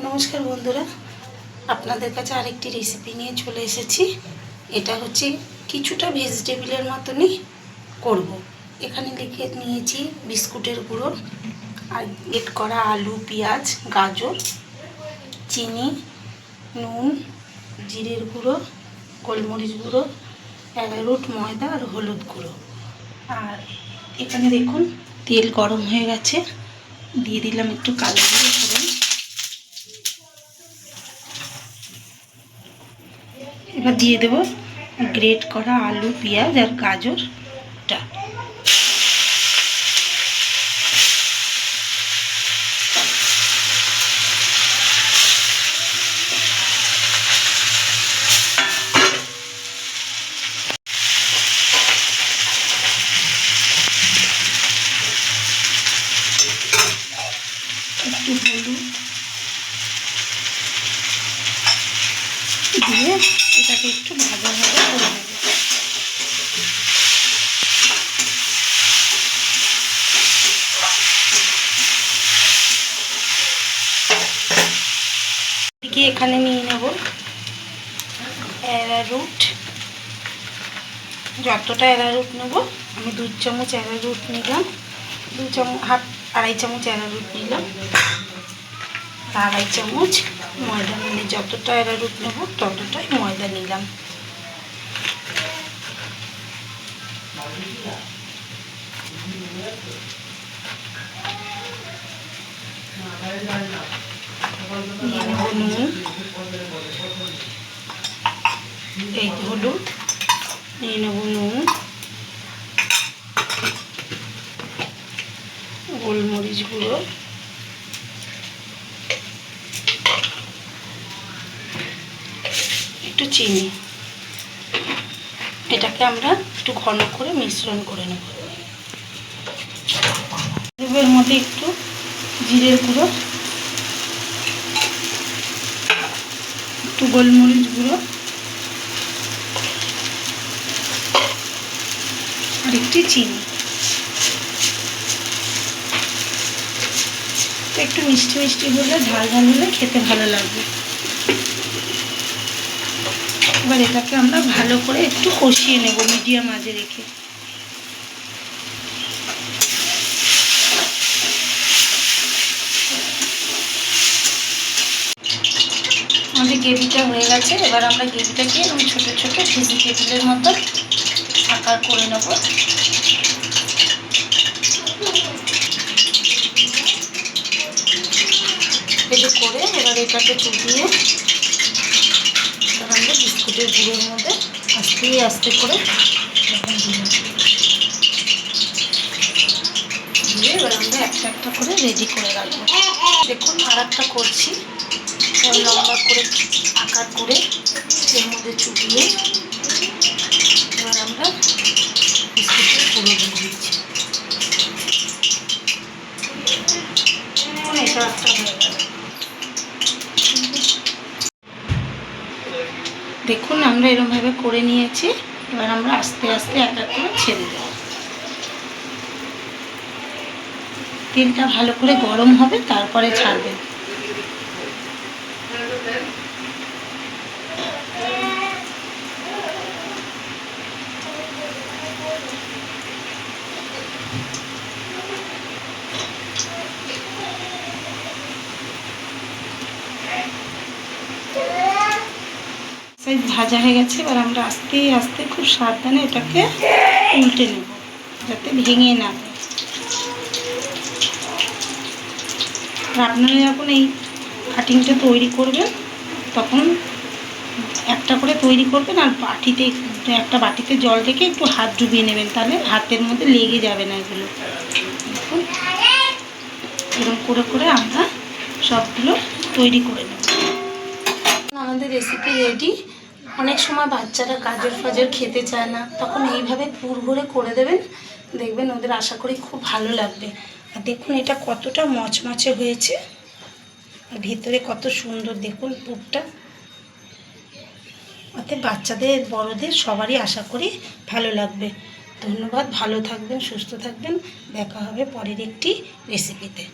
নমস্কার বন্ধুরা, আপনাদের কাছে আরেকটি রেসিপি নিয়ে চলে এসেছি। এটা হচ্ছে কিছুটা ভেজিটেবিলের মতনই করব। এখানে লিখে নিয়েছি বিস্কুটের গুঁড়ো, আর এড করা আলু, পেঁয়াজ, গাজর, চিনি, নুন, জিরের গুঁড়ো, গোলমরিচ গুঁড়ো অ্যারারুট ময়দা আর হলুদ গুঁড়ো। আর এখানে দেখুন, তেল গরম হয়ে গেছে। দিয়ে দিলাম একটু কালো জিরে এবার দিয়ে দেবো গ্রেট করা আলু পেঁয়াজ আর গাজরটা একটু হলুদ দিয়ে এটাকে করে এখানে নিয়ে নেব? অ্যারারুট যতটা অ্যারারুট নেব, আমি দু চামচ অ্যারারুট নিলাম। দু চামচ, হাফ, আড়াই চামচ অ্যারারুট নিলাম। আড়াই চামচ ময়দা মানে যতটা অ্যারারুট নেব, ততটাই ময়দা নিলাম নিয়ে নেব নুন এই হলুদ নিয়ে নুন গোলমরিচ গুঁড়ো একটু চিনি। এটাকে আমরা একটু ঘন করে মিশ্রণ করে নেব। এর মধ্যে একটু জিরের গুঁড়ো, একটু গোলমরিচ গুঁড়ো আর একটু চিনি। একটু মিষ্টি মিষ্টি হলে, ঝাল ঝাল হলে খেতে ভালো লাগবে। এবার এটাকে আমরা ভালো করে একটু কষিয়ে নেব, মিডিয়াম আজে রেখে। আমাদের গ্রেভিটা হয়ে গেছে, এবার আমরা গ্রেভিটাকে এরকম ছোটো ছোটো ভেজিটেবিলের মতো আকার করে নেব। করে এবার এটাকে চুপিয়ে বিস্কুটের গুঁড়োর মধ্যে আস্তে আস্তে করে দিয়ে এবার আমরা একটা একটা করে রেডি করে রাখব। দেখুন আর একটা করছি। লম্বা করে আকার করে এর মধ্যে চুপিয়ে এবার আমরা বিস্কুটের গুঁড়ো দিয়ে দিচ্ছি। এটা একটা হয়ে দেখুন, আমরা এরমভাবে করে নিয়েছি। এবার আমরা আস্তে আস্তে এক এক করে ছেড়ে দেব। তেলটা ভালো করে গরম হবে, তারপরে ছাড়বেন সাইজ ভাজা হয়ে গেছে, এবার আমরা আস্তে আস্তে খুব সাবধানে এটাকে উল্টে নেব, যাতে ভেঙে না। আর আপনারা যখন এই কাটিংটা তৈরি করবেন, তখন একটা করে তৈরি করবেন আর বাটিতে, একটা বাটিতে জল রেখে একটু হাত ডুবিয়ে নেবেন, তাহলে হাতের মধ্যে লেগে যাবে না এগুলো। এরকম করে করে আমরা সবগুলো তৈরি করে নেব। আমাদের রেসিপি রেডি অনেক সময় বাচ্চারা গাজর ফাজর খেতে চায় না। তখন এইভাবে পুর ভরে করে দেবেন। দেখবেন ওদের আশা করি খুব ভালো লাগবে। আর দেখুন এটা কতটা মচমচে হয়েছে। ভিতরে কত সুন্দর দেখুন পুরটা। অর্থাৎ বাচ্চাদের, বড়দের সবারই আশা করি ভালো লাগবে। ধন্যবাদ, ভালো থাকবেন, সুস্থ থাকবেন। দেখা হবে পরের একটি রেসিপিতে